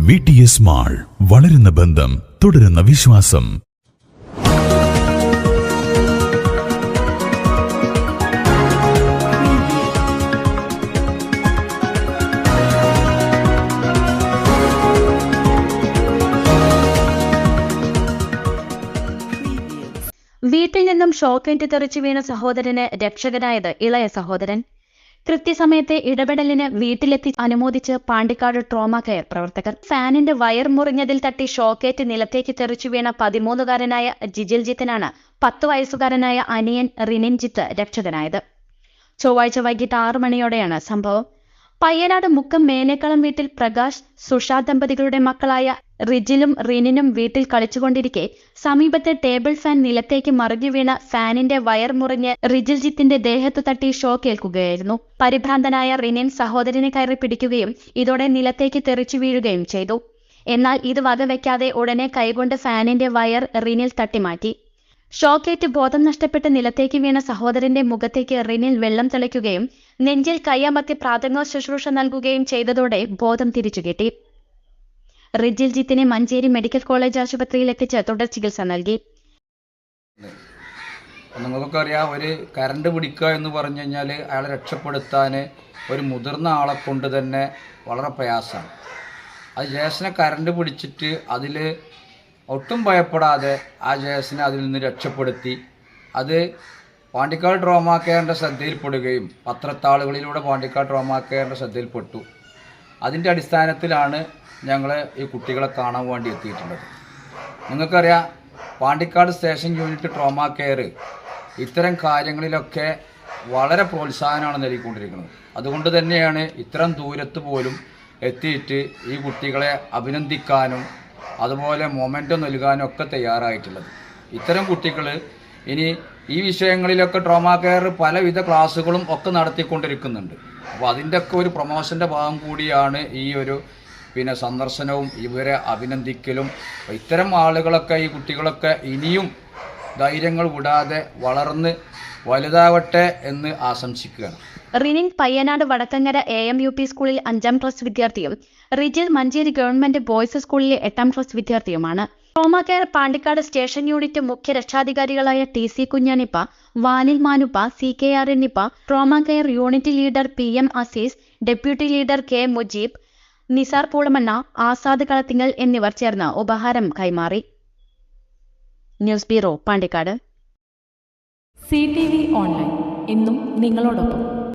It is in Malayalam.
വി ടി എസ് മാൾ വളരുന്ന ബന്ധം തുടരുന്ന വിശ്വാസം. വീട്ടിൽ നിന്നും ഷോക്കേറ്റ് തെറിച്ചു വീണ സഹോദരന് രക്ഷകനായത് ഇളയ സഹോദരൻ. കൃത്യസമയത്തെ ഇടപെടലിന് വീട്ടിലെത്തി അനുമോദിച്ച് പാണ്ടിക്കാട് ട്രോമ കെയർ പ്രവർത്തകർ. ഫാനിന്റെ വയർ മുറിഞ്ഞതിൽ തട്ടി ഷോക്കേറ്റ് നിലത്തേക്ക് തെറിച്ചു വീണ പതിമൂന്നുകാരനായ ജിജിൽജിത്തിനാണ് പത്ത് വയസ്സുകാരനായ അനിയൻ റിനിൻജിത്ത് രക്ഷകനായത്. ചൊവ്വാഴ്ച വൈകിട്ട് ആറു മണിയോടെയാണ് സംഭവം. പയ്യനാട് മുക്കം മേനേക്കളം വീട്ടിൽ പ്രകാശ് സുഷാ ദമ്പതികളുടെ മക്കളായ റിജിലും റിനിനും വീട്ടിൽ കളിച്ചുകൊണ്ടിരിക്കെ. സമീപത്തെ ടേബിൾ ഫാൻ നിലത്തേക്ക് മറിഞ്ഞു വീണ ഫാനിന്റെ വയർ മുറിഞ്ഞ് റിജിൽജിത്തിന്റെ ദേഹത്തു തട്ടി ഷോക്കേൽക്കുകയായിരുന്നു പരിഭ്രാന്തനായ റിനിൻ സഹോദരനെ കയറി പിടിക്കുകയും ഇതോടെ നിലത്തേക്ക് തെറിച്ചു വീഴുകയും ചെയ്തു. എന്നാൽ ഇത് വകവെക്കാതെ ഉടനെ കൈകൊണ്ട് ഫാനിന്റെ വയർ റിനിൽ തട്ടിമാറ്റി. ഷോക്കേറ്റ് ബോധം നഷ്ടപ്പെട്ട് നിലത്തേക്ക് വീണ സഹോദരന്റെ മുഖത്തേക്ക് റിനിൽ വെള്ളം തെളിക്കുകയും നെഞ്ചിൽ കയ്യമത്തി പ്രാഥമിക ശുശ്രൂഷ നൽകുകയും ചെയ്തതോടെ ബോധം തിരിച്ചുകിട്ടി. റിജിൽ ജിത്തിനെ മഞ്ചേരി മെഡിക്കൽ കോളേജ് ആശുപത്രിയിൽ എത്തിച്ച് തുടർ ചികിത്സ നൽകി. നിങ്ങൾക്കൊക്കെ അറിയാം ഒരു കറണ്ട് പിടിക്കുക എന്ന് പറഞ്ഞു കഴിഞ്ഞാൽ അയാളെ രക്ഷപ്പെടുത്താൻ ഒരു മുതിർന്ന ആളെ കൊണ്ട് തന്നെ വളരെ പ്രയാസമാണ്. അത് ജേസനെ കറണ്ട് പിടിച്ചിട്ട് അതിൽ ഒട്ടും ഭയപ്പെടാതെ ആ ജേസനെ അതിൽ നിന്ന് രക്ഷപ്പെടുത്തി. അത് പാണ്ടിക്കാട് ഡ്രോമാക്കേണ്ട ശ്രദ്ധയിൽപ്പെടുകയും പത്രത്താളുകളിലൂടെ പാണ്ടിക്കാട് ഡ്രോമാക്കേണ്ട ശ്രദ്ധയിൽപ്പെട്ടു. അതിന്റെ അടിസ്ഥാനത്തിലാണ് ഞങ്ങൾ ഈ കുട്ടികളെ കാണാൻ വേണ്ടി എത്തിയിട്ടുള്ളത്. നിങ്ങൾക്കറിയാം Pandikkad station unit trauma care ഇത്തരം കാര്യങ്ങളിലൊക്കെ വളരെ പ്രോത്സാഹനമാണ് നൽകിക്കൊണ്ടിരിക്കുന്നത്. അതുകൊണ്ട് തന്നെയാണ് ഇത്തരം ദൂരത്ത് പോലും എത്തിയിട്ട് ഈ കുട്ടികളെ അഭിനന്ദിക്കാനും അതുപോലെ മൊമെന്റം നൽകാനും ഒക്കെ തയ്യാറായിട്ടുള്ളത്. ഇത്തരം കുട്ടികൾ ഇനി ഈ വിഷയങ്ങളിലൊക്കെ ട്രോമാ കെയർ പലവിധ ക്ലാസ്സുകളും ഒക്കെ നടത്തിക്കൊണ്ടിരിക്കുന്നുണ്ട്. അപ്പോൾ അതിന്റെയൊക്കെ ഒരു പ്രൊമോഷന്റെ ഭാഗം കൂടിയാണ് ഈ ഒരു പിന്നെ സന്ദർശനവും ഇവരെ അഭിനന്ദിക്കലും. ഇത്തരം ആളുകളൊക്കെ ഈ കുട്ടികളൊക്കെ ഇനിയും ധൈര്യങ്ങൾ വിടാതെ വളർന്ന് വലുതാവട്ടെ എന്ന് ആശംസിക്കുകയാണ്. Rinin Payyanad Vadakkangara A M U P സ്കൂളിൽ അഞ്ചാം ക്ലാസ് വിദ്യാർത്ഥിയും റിജിൽ മഞ്ചേരി ഗവൺമെന്റ് ബോയ്സ് സ്കൂളിലെ എട്ടാം ക്ലാസ് വിദ്യാർത്ഥിയുമാണ്. ട്രോമ പാണ്ടിക്കാട് സ്റ്റേഷൻ യൂണിറ്റ് മുഖ്യ രക്ഷാധികാരികളായ ടി സി കുഞ്ഞാനിപ്പ വാനിൽ Manuppa C K R എന്നിപ്പ trauma unit leader P M Azeez deputy leader K Mujeeb Nisar Poolamanna Azad Kalathingal എന്നിവർ ചേർന്ന് ഉപഹാരം കൈമാറി. News bureau Pandikkad. C T V online. ഇന്നും നിങ്ങളോടൊപ്പം.